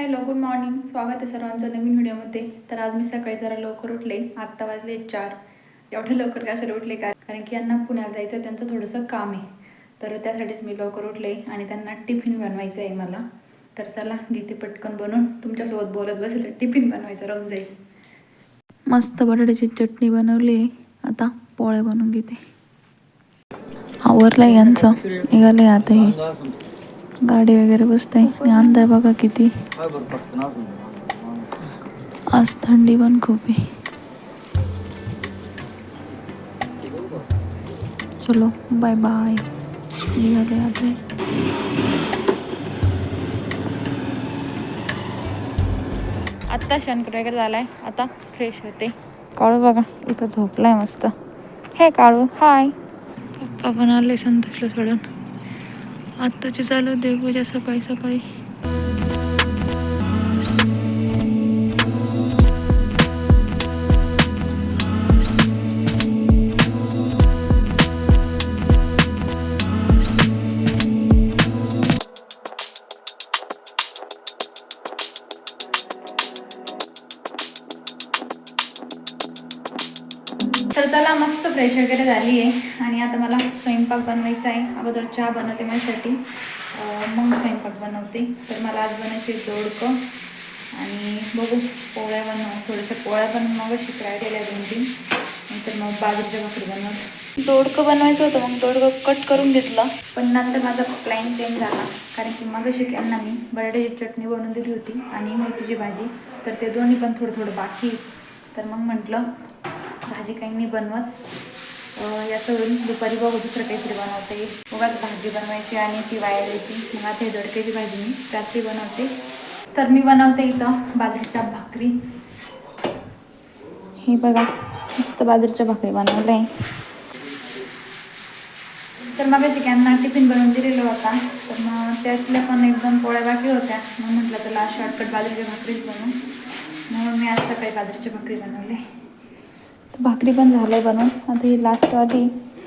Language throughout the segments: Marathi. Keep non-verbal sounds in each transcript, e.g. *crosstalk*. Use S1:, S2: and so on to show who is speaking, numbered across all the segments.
S1: Hello good morning. स्वागत आहे सर्वांचं नवीन व्हिडिओमध्ये. तर आज मी सकाळी जरा लवकर उठले. आत्ता वाजले चार. एवढे लवकर कशाला उठले का? कारण की यांना पुण्यात जायचं आहे, त्यांचं थोडंसं काम आहे. तर त्यासाठीच मी लवकर उठले आणि त्यांना टिफिन बनवायचं आहे मला. तर चला घेते पटकन बनवून तुमच्यासोबत बोलत बसेल टिफिन बनवायचं राहून जाईल. मस्त बटाट्याची चटणी बनवली. आहे आता पोळ्या बनवून घेते. आवरलं यांचं. निघाले आता हे. गाडी वगैरे बसते आणि अंदर बघा किती. आज थंडी पण खूप आहे. चलो बाय बाय निघाले आता आत्ता शंकर वगैरे झालाय. आता फ्रेश होते. काळू बघा इथं झोपलाय मस्त. हे काळू हाय पप्पा पण आले संतोषला सोडून. आत्ताची चालू देवपूजा सकाळी सकाळी. स्वयंपाक बनवायचा आहे. अगोदर चहा बनवते माझ्यासाठी. मग स्वयंपाक बनवते. तर मला आज बनायचे दोडकं आणि बघू पोळ्या बनव थोड्याशा पोळ्या पण मग शिकराय केल्या दोन तीन. नंतर मग बाजरीच्या भाकरी बनवत. दोडकं बनवायचं होतं मग दोडकं कट करून घेतलं. पण नंतर माझा प्लॅन चेंज झाला. कारण की मग यांना मी बटाट्याची चटणी बनवून दिली होती आणि मेथीची भाजी. तर ते दोन्ही पण थोडं थोडं बाकी. तर मग म्हटलं भाजी काही नाही बनवत अं, याचं दुपारी बघू दुसरं काहीतरी बनवते. उगाच भाजी बनवायची आणि ती वाया द्यायची मग आता ही भाजी मी रात्री बनवते. तर मी बनवते इथं बाजरीच्या भाकरी. हे बघा मस्त बाजरीच्या भाकरी बनवलं आहे तर मग त्यांना टिफिन बनवून दिलेलं होता. तर मग त्यातल्या पण एकदम पोळ्या बाकी होत्या. मग म्हटलं त्याला शॉर्टकट बाजरीच्या भाकरीच बनवून म्हणून मी आज सकाळी बाजरीची भाकरी बनवली भाकरी पण झालंय बनवून. आता ही लास्ट आधी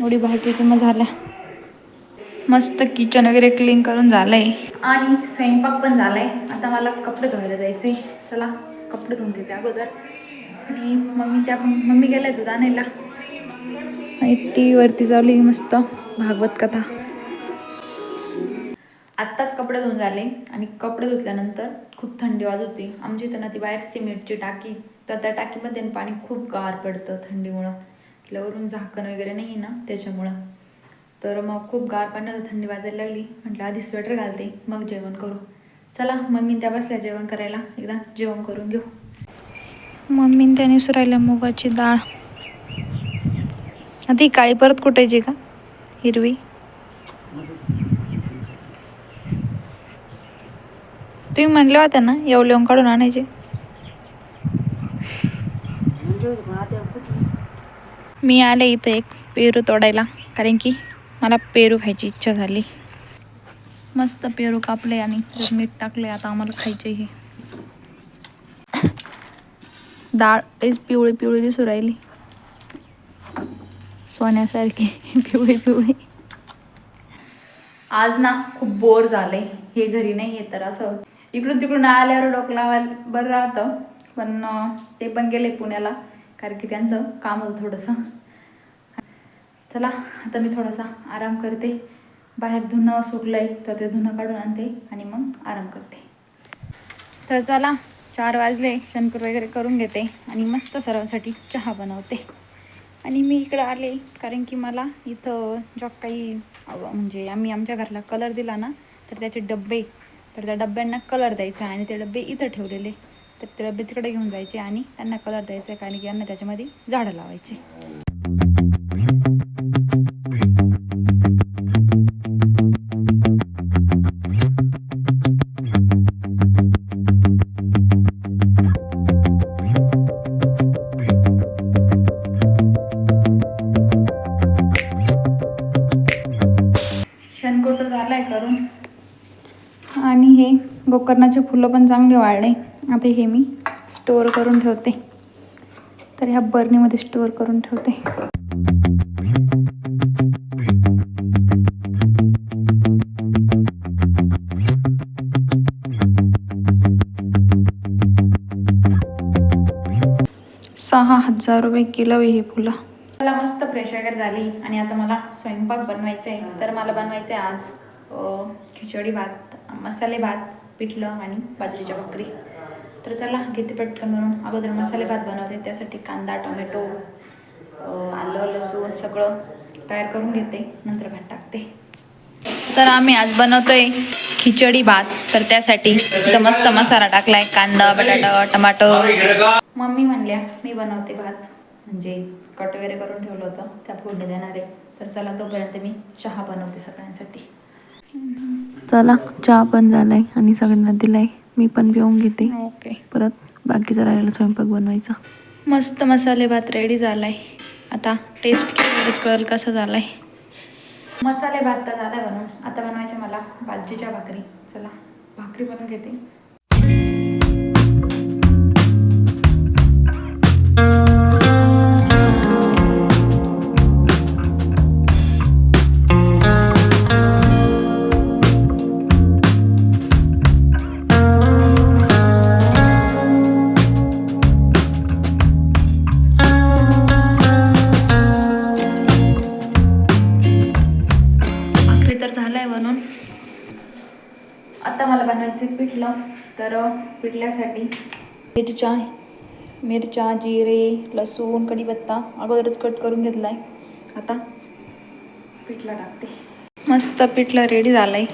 S1: एवढी भाजी किंवा झाल्या. मस्त किचन वगैरे क्लीन करून झालंय. आणि स्वयंपाक पण झालाय. आता मला कपडे धुवायला जायचे चला कपडे धुवून घेते अगोदर. आणि मम्मी त्या मम्मी गेल्या दूध आणायला आणि टी व्हीवरती चावली मस्त भागवत कथा. आत्ताच कपडे धुवून झाले. आणि कपडे धुतल्यानंतर खूप थंडी वाजत होती. आमच्या इथं ना ती बाहेर सिमेंटची टाकी तर त्या टाकीमध्ये पाणी खूप गार पडतं थंडीमुळं. त्यावरून झाकण वगैरे नाही आहे ना त्याच्यामुळं. तर मग खूप गार पाण्यात थंडी वाजायला लागली. म्हटलं आधी स्वेटर घालते मग जेवण करू. चला मम्मी त्या बसल्या जेवण करायला. एकदा जेवण करून घेऊ. मम्मी त्याने सुरायला मुगाची डाळ. आता ही काळी परत कुटायची का? हिरवी. तुम्ही म्हणले होते ना येऊ लिहून काढून आणायचे. मी आले इथं एक पेरू तोडायला कारण की मला पेरू खायची इच्छा झाली. मस्त पेरू कापले आणि मीठ टाकले आता आम्हाला खायचे हे. डाळ तेच पिवळी पिवळी दिसू राहिली. सोन्यासारखी पिवळी पिवळी. आज ना खूप बोर झाले हे घरी नाही आहे तर असं इकडून तिकडून आल्यावर डोकं लावायला बरं राहतं पण ते पण गेले पुण्याला. कारण की त्यांचं काम होतं थोडंसं. चला आता मी थोडासा आराम करते. बाहेर धुणं आहे तर ते धुणं काढून आणते आणि मग आराम करते. तर चला चार वाजले शंकर वगैरे करून घेते आणि मस्त सर्वांसाठी चहा बनवते. आणि मी इकडं आले कारण की मला इथं जो काही म्हणजे आम्ही आमच्या घराला कलर दिला ना तर त्याचे डब्बे तर त्या डब्यांना कलर द्यायचा आणि ते डब्बे इथं ठेवलेले. तर ते डब्बे घेऊन जायचे आणि त्यांना कलर द्यायचा कारण की यांना त्याच्यामध्ये झाडं लावायचे. गोकर्णाचे फुलं पण चांगले वाढले आता हे मी स्टोअर करून ठेवते. तर ह्या बर्नीमध्ये स्टोअर करून ठेवते. सहा हजार रुपये किलो हे फुलं. मला मस्त फ्रेश वगैरे झाली आणि आता मला स्वयंपाक बनवायचा आहे तर मला बनवायचं आहे आज खिचडी भात मसाले भात पिठलं आणि बाजरीच्या भाकरी. तर चला घेते पटकन म्हणून अगोदर मसाले भात बनवते त्यासाठी कांदा टोमॅटो आलं लसूण सगळं तयार करून घेते. नंतर भात टाकते. तर आम्ही आज बनवतोय खिचडी भात. तर त्यासाठी इथं मस्त मसाला टाकलाय. कांदा बटाटा टमाटो. मम्मी म्हणल्या मी बनवते भात. म्हणजे कट वगैरे करून ठेवलं होतं. त्या फोडणी देणार आहे. तर चला तोपर्यंत मी चहा बनवते सगळ्यांसाठी.
S2: चला चहा पण झालाय आणि सगळ्यांना दिलाय. मी पण पिऊन घेते.
S1: ओके.
S2: परत बाकीचा राहिलेला स्वयंपाक बनवायचा.
S1: मस्त मसाले भात रेडी झालाय. आता टेस्ट केल्यावरच कळेल कसा झालाय. मसाले भात तर झालाय बनवून. आता बनवायच्या मला बाजरीच्या भाकरी. चला भाकरी बनवून घेते. तर पिठल्यासाठी. मिरच्या मिरच्या जिरे लसूण कढीपत्ता अगोदरच कट करून घेतलाय. आता पिठलं टाकते. मस्त पिठलं रेडी झालंय.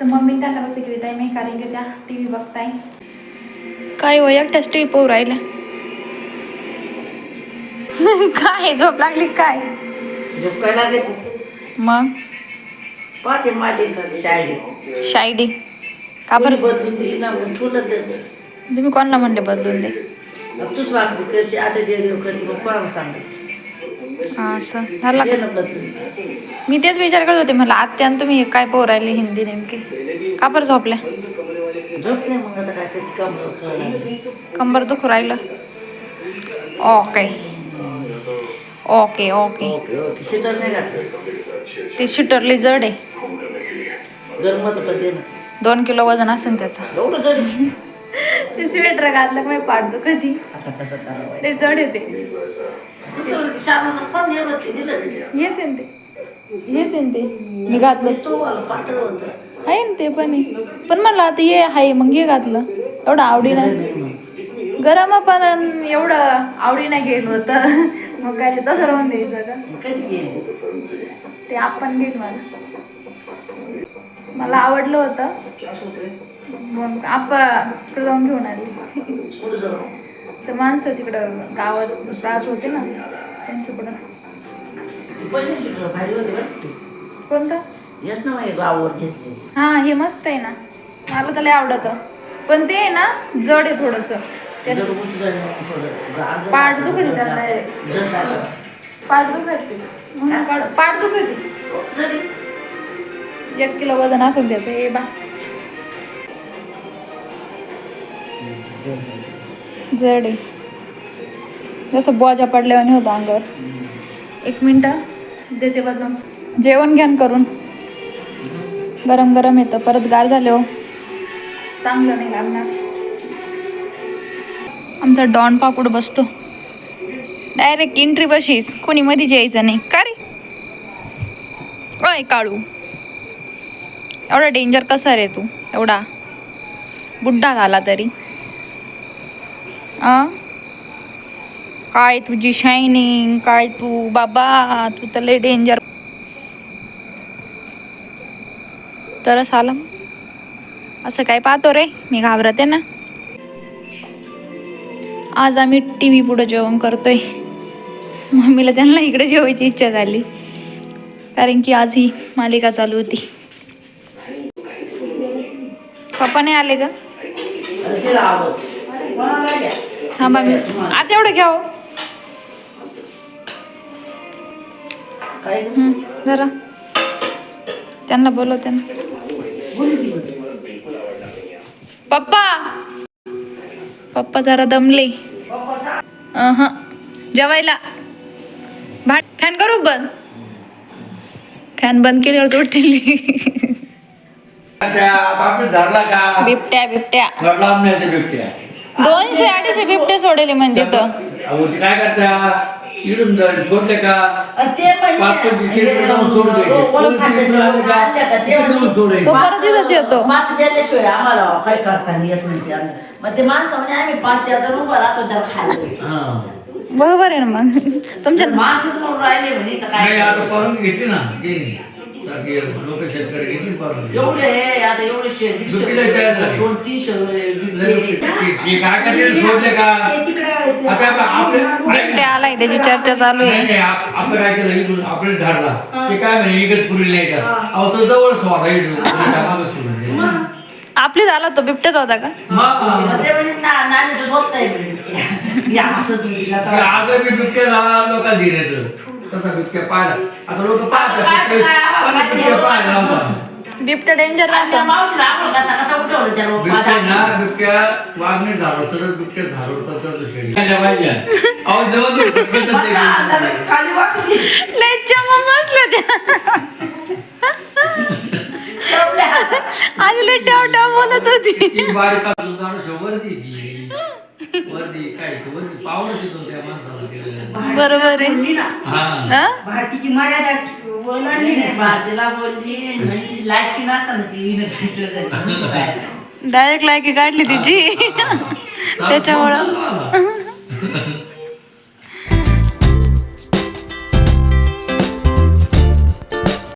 S1: तर मम्मी त्यांना बघते की ताई मी कारण की त्या टी व्ही बघताय. काय हो एकट्याच टी व्ही पाहू राहिल्या. *laughs* काय झोप लागली काय? मग?
S3: पाहते माझे घर शाळेत
S1: शायडी का बरं?
S3: बदलून दिली ना
S1: तुम्ही कोणाला म्हणले बदलून दे?
S3: तूच करते आता देव देव करते मग कोणाला सांगायचं?
S1: असं झाला. मी तेच विचार करत होते मला आत्यान तुम्ही काय पोह राहिले हिंदी नेमके? का बरं झोपल्या?
S3: झोप नाही मग आता काय करते कमर
S1: कंबर दुखू राहिलं. ओके ओके ओके ते शूटरली जड आहे. दोन किलो वजन असेल त्याचं.
S3: एवढं
S1: ते स्वेटर घातलं मी पाडतो कधी?
S3: आता कसं करावं?
S1: ते जड येते
S3: दुसरं शाळांना पण एवढं ते दिलं
S1: हेच आहे ना ते. हेच आहे ना ते. मी घातलं.
S3: तो वाला पातळ होतं.
S1: आहे ना ते पण आहे. पण म्हणलं आता हे आहे मग हे घातलं. एवढं आवडी नाही गरम पण एवढं आवडी नाही गेलं होतं. मग काय ते तसं राहून द्यायचं का?
S3: मग कधी गेले
S1: ते आपण घेईल मला मला आवडलं होतं. तिकडं जाऊन घेऊन आली. तर माणसं तिकडं गावात राहत होते ना त्यांच्याकडं. कोणतं?
S3: येस ना गावावर घेतली.
S1: हां हे मस्त आहे ना. मला तर लय आवडतं. पण ते आहे ना जड आहे थोडंसं. पाठ
S3: जड झालं.
S1: पाठ काढ पाठ
S3: जड
S1: एक किलो वजन असेल त्याचं हे बा. जड आहे. जसं बोजा पडल्यावानी होता अंगावर. एक मिनटं देते बदलून जेवण घ्यान करून. गरम गरम येतं परत गार झाले हो. चांगलं नाही लागणार. आमचा डॉन पाकूड बसतो. डायरेक्ट एंट्री बशीस. कोणी मधीच यायचं नाही. का रे? ओय काळू. एवढा डेंजर कसा रे तू? एवढा? बुड्ढा झाला तरी. आ काय तुझी शायनिंग काय तू? बाबा तू तर लय डेंजर तरच आलं असं काय पाहतो रे? मी घाबरते ना? आज आम्ही टी व्ही पुढं जेवण करतोय. मम्मीला त्यांना इकडे जेवायची इच्छा झाली. कारण की आज ही मालिका चालू होती. पप्पा नाही आले का
S3: अरे
S1: थांबा मी. आता एवढं घ्या हो. जरा. त्यांना बोलवते ना पप्पा. पप्पा जरा दमले. अहं. जेवायला. भाट फॅन करू बंद फॅन बंद केल्यावर जोडतील. *laughs* बिबट्या बिबट्या. दोनशे अडीचशे बिबटे सोडले म्हणजे तर
S4: काय करता इडून सोडले का? पाच पंचवीस किलोमीटर जाऊन द्यायचे.
S3: ते
S1: परत येतो.
S3: दिल्याशिवाय आम्हाला काय येत म्हणते आम्ही. मग ते माणसं म्हणे आम्ही पाचशे हजार उभं राहतो त्याला खायला
S4: हा.
S1: बरोबर आहे ना मग. तुमच्या
S3: माणसं म्हणून राहिले म्हणे तर काय
S4: घेतली ना सारखी लोक शेतकरी घेतली
S3: एवढे हे आता एवढे शे दीडशे
S4: दुखीला तयार झाले.
S3: दोन तीनशे
S4: लय
S3: बिबटे.
S4: ते- ते काय करते सोडले का? आता
S1: आलाय? त्याची चर्चा चालू
S4: नाही
S1: आहे.
S4: नाही आप- आपण काय केलं इकडून आपले धरला. ते काय म्हणे इकडे पुरी नाही का अहो तो इकडून. मागं? सोडून.
S1: आपली झाला तो बिबट्याच होता का?
S4: मग?
S3: मग ते म्हणे ना नानीचं दोस्त आहे म्हणे बिबट्या. या असं तुम्ही तिला तर-
S4: लोकांना तसा बिबट्या पाहिला. आता लोक पाहतात पण
S1: डेंजर
S3: आणि
S1: राहतो
S3: मावशीला आपण खाता उठवलं त्या
S4: बिबट्या ना
S3: रोपाला.
S4: बिबट्या वाघ झालं तर बिबट्या झाडवर पचरतो शेळी. काय पाहिजे. अहो जवळ तो बिबट्याचं
S3: मग ना,
S4: ते-
S3: अंधारात खाली वाकली.
S1: लय चमक बसल्या त्या.
S3: ठेवल्या.
S1: आधी लय टाव टाव बोलत होती.
S4: ती बारीक असं झाडं वरती ती.
S1: बरोबर आहे.
S4: हा.
S1: हा?
S5: भारतीची मर्यादा ओलांडली
S3: नाही, बाजीला बोलली म्हणजे तिची लायकी नसताना ती इनर फिल्टर झाली बाहेर.
S1: डायरेक्ट लायकी काढली तिची.
S4: त्याच्यामुळं. *laughs*